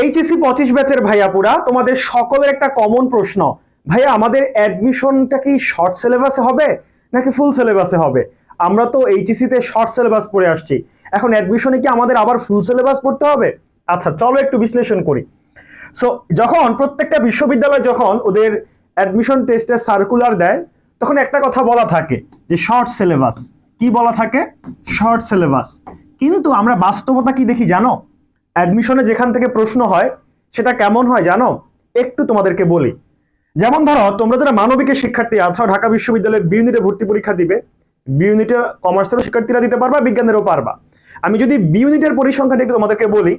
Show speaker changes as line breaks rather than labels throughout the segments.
HSC পঁচিশ ব্যাচের ভাইয়াপুরা তোমাদের সকলের একটা কমন প্রশ্ন। ভাইয়া, আমাদের অ্যাডমিশনটা কি শর্ট সিলেবাসে হবে নাকি ফুল সিলেবাসে হবে? আমরা তো এইচএসি তে শর্ট সিলেবাস পড়ে আসছি। এখন অ্যাডমিশনে কি আমাদের আবার ফুল সিলেবাস পড়তে হবে? আচ্ছা চলো একটু বিশ্লেষণ করি। সো যখন প্রত্যেকটা বিশ্ববিদ্যালয় যখন ওদের অ্যাডমিশন টেস্টের সার্কুলার দেয়, তখন একটা কথা বলা থাকে যে শর্ট সিলেবাস কি বলা থাকে? শর্ট সিলেবাস কিন্তু আমরা বাস্তবতা কি দেখি জানো? অ্যাডমিশনে যেখান থেকে প্রশ্ন হয়, সেটা কেমন হয় জানো? একটু তোমাদেরকে বলি। যেমন ধরো, তোমরা যারা মানবিকের শিক্ষার্থী আছো ঢাকা বিশ্ববিদ্যালয়ের বি ইউনিটে ভর্তি পরীক্ষা দিবে বি ইউনিটে কমার্সেরও শিক্ষার্থীরা দিতে পারবা, বিজ্ঞানেরও পারবা। আমি যদি বি ইউনিটের পরিসংখ্যাটা একটু তোমাদেরকে বলি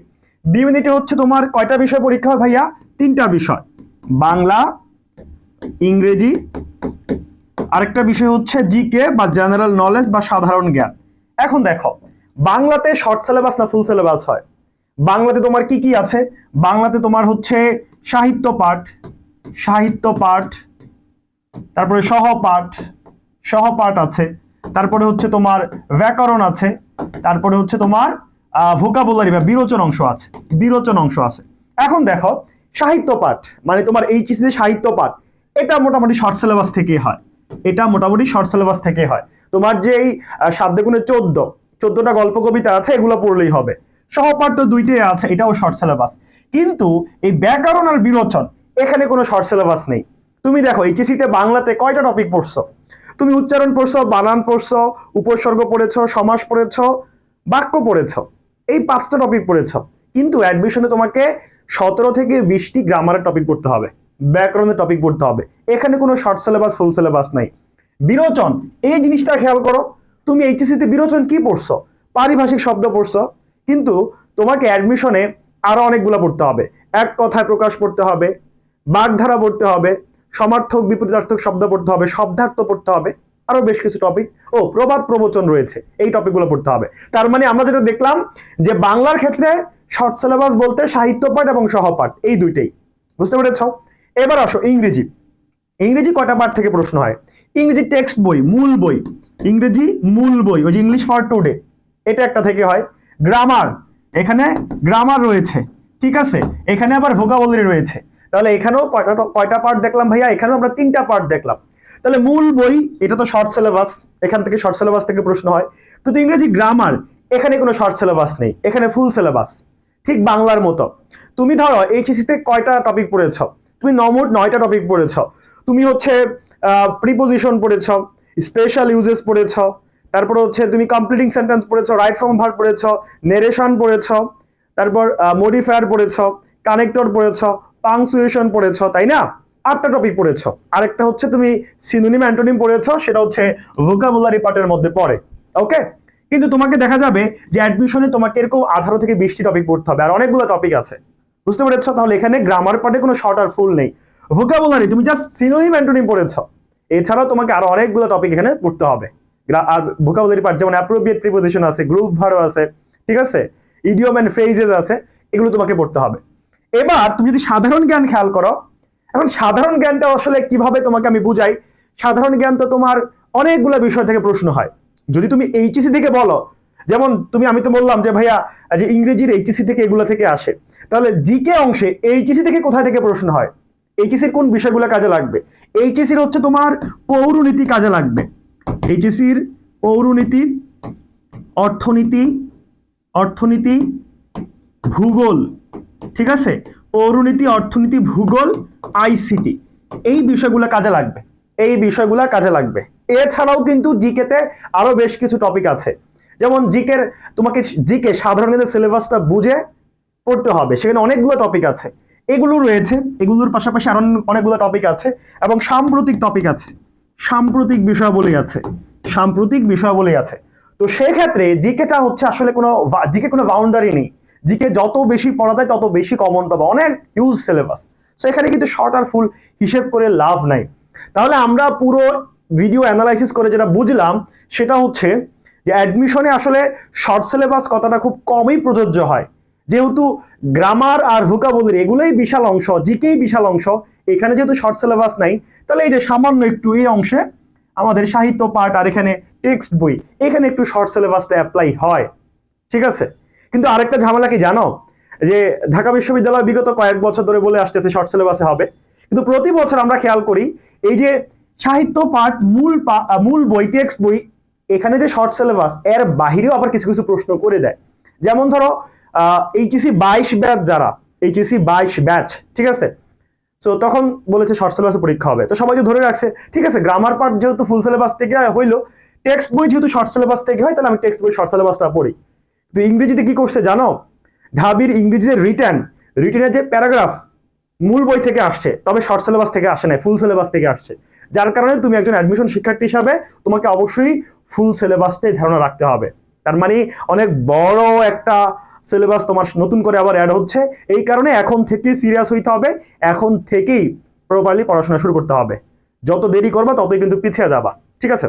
বি ইউনিটে হচ্ছে তোমার কয়টা বিষয় পরীক্ষা হয় ভাইয়া? তিনটা বিষয়। বাংলা, ইংরেজি, আরেকটা বিষয় হচ্ছে জিকে বা জেনারেল নলেজ বা সাধারণ জ্ঞান। এখন দেখো, বাংলাতে শর্ট সিলেবাস না ফুল সিলেবাস হয়? বাংলাতে তোমার কি কি আছে? বাংলাতে তোমার হচ্ছে সাহিত্য পাঠ সাহিত্য পাঠ, তারপরে সহপাঠ সহপাঠ আছে, তারপরে হচ্ছে তোমার ব্যাকরণ আছে, তারপরে হচ্ছে তোমার ভোকাবুলারি বা বিরোচন অংশ আছে, বিরোচন অংশ আছে। এখন দেখো, সাহিত্য পাঠ মানে তোমার এইচএসি সাহিত্য পাঠ, এটা মোটামুটি শর্ট সিলেবাস থেকে হয়। এটা মোটামুটি শর্ট সিলেবাস থেকে হয়। তোমার যে এই গুণে চোদ্দ, চোদ্দটা গল্প কবিতা আছে, এগুলো পড়লেই হবে। সহপাঠ তো দুইটাই আছে, এটাও শর্ট সিলেবাস কিন্তু এই ব্যাকরণ আর বিরোচন এখানে কোনো শর্ট সিলেবাস নেই। তুমি দেখো এইচএসিতে বাংলাতে কয়টা টপিক পড়ছো? তুমি উচ্চারণ পড়ছো, বানান পড়ছো, উপসর্গ পড়েছ, সমাস পড়েছ, বাক্য পড়েছ, এই পাঁচটা টপিক পড়েছো। কিন্তু অ্যাডমিশনে তোমাকে সতেরো থেকে বিশটি গ্রামারের টপিক পড়তে হবে, ব্যাকরণের টপিক পড়তে হবে। এখানে কোনো শর্ট সিলেবাস ফুল সিলেবাস নাই। বিরোচন এই জিনিসটা খেয়াল করো, তুমি এইচএসিতে বিরোচন কি পড়ছো? পারিভাষিক শব্দ পড়ছো কিন্তু তোমাকে অ্যাডমিশনে আরও অনেকগুলো পড়তে হবে। এক কথায় প্রকাশ পড়তে হবে, বাগধারা পড়তে হবে, সমার্থক, বিপরীতার্থক শব্দ পড়তে হবে, শব্দার্থ পড়তে হবে, আরও বেশ কিছু টপিক ও, প্রবাদ প্রবচন রয়েছে, এই টপিকগুলো পড়তে হবে। তার মানে আমরা যেটা দেখলাম যে বাংলার ক্ষেত্রে শর্ট সিলেবাস বলতে সাহিত্য পাঠ এবং সহপাঠ, এই দুইটাই। বুঝতে পেরেছ? এবার আসো, ইংরেজি। ইংরেজি কটা পাঠ থেকে প্রশ্ন হয়? ইংরেজি টেক্সট বই, মূল বই। ইংরেজি মূল বই, ওই যে ইংলিশ ফর টুডে এটা একটা থেকে হয়। গ্রামার এখানে গ্রামার রয়েছে, ঠিক আছে? এখানে আবার ভোকাবলারি রয়েছে। তাহলে এখানেও কয়টা কয়টা পার্ট দেখলাম ভাইয়া? এখানেও আমরা তিনটা পার্ট দেখলাম। তাহলে মূল বই, এটা তো শর্ট সিলেবাস এখান থেকে শর্ট সিলেবাস থেকে প্রশ্ন হয়। কিন্তু ইংরেজি গ্রামার এখানে কোনো শর্ট সিলেবাস নেই, এখানে ফুল সিলেবাস ঠিক বাংলার মতো। তুমি ধরো এইচএসিতে কয়টা টপিক পড়েছ? তুমি নমোট নয়টা টপিক পড়েছ। তুমি হচ্ছে প্রিপোজিশন পড়েছ স্পেশাল ইউজেস পড়েছ তারপর হচ্ছে তুমি কমপ্লিটিং সেন্টেন্স পড়েছ রাইট ফর্ম ভার্ব পড়েছ নেরেশন পড়েছ, তারপর মডিফায়ার পড়েছ কানেক্টর পড়েছ পাংচুয়েশন পড়েছ, তাই না? আটটা টপিক পড়েছ। আরেকটা হচ্ছে তুমি সিনোনিম অ্যান্টোনিম পড়েছ, সেটা হচ্ছে ভোকাবুলারি পার্টের মধ্যে পড়ে। ওকে কিন্তু তোমাকে দেখা যাবে যে অ্যাডমিশনে তোমাকে এরকম আঠারো থেকে বিশটি টপিক পড়তে হবে, আর অনেকগুলো টপিক আছে। বুঝতে পেরেছ? তাহলে এখানে গ্রামার পার্টে কোনো শর্ট আর ফুল নেই। ভোকাবুলারি তুমি জাস্ট সিনোনিম অ্যান্টোনিম পড়েছ। এছাড়াও তোমাকে আরও অনেকগুলো টপিক এখানে পড়তে হবে। আর ভোকাবুলারি পার্ট যেমন অ্যাপ্রোপ্রিয়েট প্রিপোজিশন আছে গ্রুপ ভারও আছে, ঠিক আছে? ইডিওম অ্যান্ড ফ্রেজেস আছে, এগুলো তোমাকে পড়তে হবে। এবার তুমি যদি সাধারণ জ্ঞান খেয়াল করো, এখন সাধারণ জ্ঞানটা আসলে কীভাবে তোমাকে আমি বুঝাই? সাধারণ জ্ঞান তো তোমার অনেকগুলো বিষয় থেকে প্রশ্ন হয়। যদি তুমি এইচএসি থেকে বলো, যেমন তুমি, আমি তো বললাম যে ভাইয়া, যে ইংরেজির এইচএসি থেকে এগুলো থেকে আসে, তাহলে জিকে অংশে এইচএসি থেকে কোথায় থেকে প্রশ্ন হয়? এইচএসির কোন বিষয়গুলো কাজে লাগবে? এইচএসির হচ্ছে তোমার পৌরনীতি কাজে লাগবে। এইচএসির পৌরনীতি, অর্থনীতি অর্থনীতি, ভূগোল, ঠিক আছে? পৌরনীতি, অর্থনীতি, ভূগোল, আইসিটি, এই বিষয়গুলো কাজে লাগবে। এই বিষয়গুলো কাজে লাগবে। এছাড়াও কিন্তু জিকেতে আরও বেশ কিছু টপিক আছে। যেমন জিকের, তোমাকে জিকে সাধারণ সিলেবাসটা বুঝে পড়তে হবে। সেখানে অনেকগুলো টপিক আছে। এগুলো রয়েছে। এগুলোর পাশাপাশি আরও অনেকগুলো টপিক আছে এবং সাম্প্রতিক টপিক আছে। সাম্প্রতিক বিষয়াবলী আছে। সাম্প্রতিক বিষয়াবলী আছে। তো সেক্ষেত্রে জিকেটা হচ্ছে আসলে কোনো জিকে কোনো বাউন্ডারি নেই। জিকে যত বেশি পড়া যায়, তত বেশি কমন পাবে। অনেক হিউজ সিলেবাস সো এখানে কিন্তু শর্ট আর ফুল হিসেব করে লাভ নাই। তাহলে আমরা পুরো ভিডিও অ্যানালাইসিস করে যেটা বুঝলাম, সেটা হচ্ছে যে অ্যাডমিশনে আসলে শর্ট সিলেবাস কথাটা খুব কমই প্রযোজ্য হয়। যেহেতু গ্রামার আর ভোকাবুলারি এগুলোই বিশাল অংশ, জিকেই বিশাল অংশ। এখানে যেহেতু শর্ট সিলেবাস নাই তাহলে এই যে সামান্য একটু এই অংশে আমাদের সাহিত্য পাঠ আর এখানে টেক্সট বই, এখানে একটু শর্ট সিলেবাসটা অ্যাপ্লাই হয়, ঠিক আছে? কিন্তু আরেকটা ঝামেলা কি জানো? যে ঢাকা বিশ্ববিদ্যালয় বিগত কয়েক বছর ধরে বলে আসতেছে শর্ট সিলেবাসে হবে। কিন্তু প্রতি বছর আমরা খেয়াল করি, এই যে সাহিত্য পাঠ মূল মূল বই, টেক্সট বই, এখানে যে শর্ট সিলেবাস এর বাহিরেও আবার কিছু কিছু প্রশ্ন করে দেয়। যেমন ধরো এইচএসি বাইশ ব্যাচ যারা এইচএসি বাইশ ব্যাচ, ঠিক আছে? সো তখন বলেছে শর্ট সিলেবাসে পরীক্ষা হবে। তো সবাই ধরে রাখছে, ঠিক আছে গ্রামার পার্ট যেহেতু ফুল সিলেবাস থেকে হইল টেক্সট বই যেহেতু শর্ট সিলেবাস থেকে হয়, তাহলে আমি টেক্সট বই শর্ট সিলেবাসটা পড়ি। তো ইংরেজিতে কি করছে জানো? ঢাবির ইংরেজিতে রিটার্ন রিটার্নের যে প্যারাগ্রাফ মূল বই থেকে আসছে, তবে শর্ট সিলেবাস থেকে আসে না ফুল সিলেবাস থেকে আসছে। যার কারণে তুমি একজন অ্যাডমিশন শিক্ষার্থী হিসাবে তোমাকে অবশ্যই ফুল সিলেবাসটাই ধারণা রাখতে হবে। তার মানে অনেক বড় একটা সিলেবাস তোমার নতুন করে আবার অ্যাড হচ্ছে। এই কারণে এখন থেকেই সিরিয়াস হইতে হবে। এখন থেকেই প্রপারলি পড়াশোনা শুরু করতে হবে। যত দেরি করবা, ততই কিন্তু পিছিয়ে যাবা। ঠিক আছে?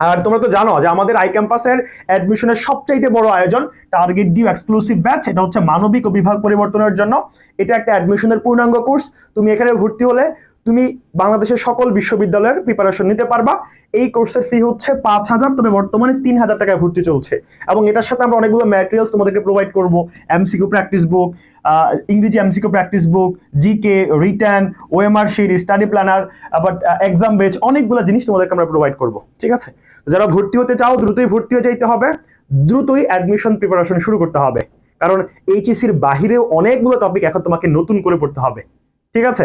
আর তোমরা তো জানো যে আমাদের আই ক্যাম্পাসের অ্যাডমিশনের সবচাইতে বড় আয়োজন টার্গেট ডিউ এক্সক্লুসিভ ব্যাচ এটা হচ্ছে মানবিক ও বিভাগ পরিবর্তনের জন্য। এটা একটা অ্যাডমিশনের পূর্ণাঙ্গ কোর্স তুমি এখানে ভর্তি হলে তুমি বাংলাদেশের সকল বিশ্ববিদ্যালয়ের প্রিপারেশন নিতে পারবা। এই কোর্সের ফি হচ্ছে পাঁচ হাজার, তবে বর্তমানে তিন হাজার টাকায় ভর্তি চলছে। এবং এটার সাথে আমরা অনেকগুলো ম্যাটেরিয়ালস তোমাদেরকে প্রোভাইড করব। এমসিকিউ প্র্যাকটিস বুক ইংরেজি MCQ practice book GK return OMR sheet study planner আবার এক্সাম বেচ অনেকগুলো জিনিস তোমাদেরকে আমরা প্রোভাইড করব। ঠিক আছে? যারা ভর্তি হতে চাও, দ্রুতই ভর্তি হয়ে যাইতে হবে। দ্রুতই অ্যাডমিশন প্রিপারেশন শুরু করতে হবে। কারণ এইচএসির বাহিরেও অনেকগুলো টপিক এখন তোমাকে নতুন করে পড়তে হবে। ঠিক আছে?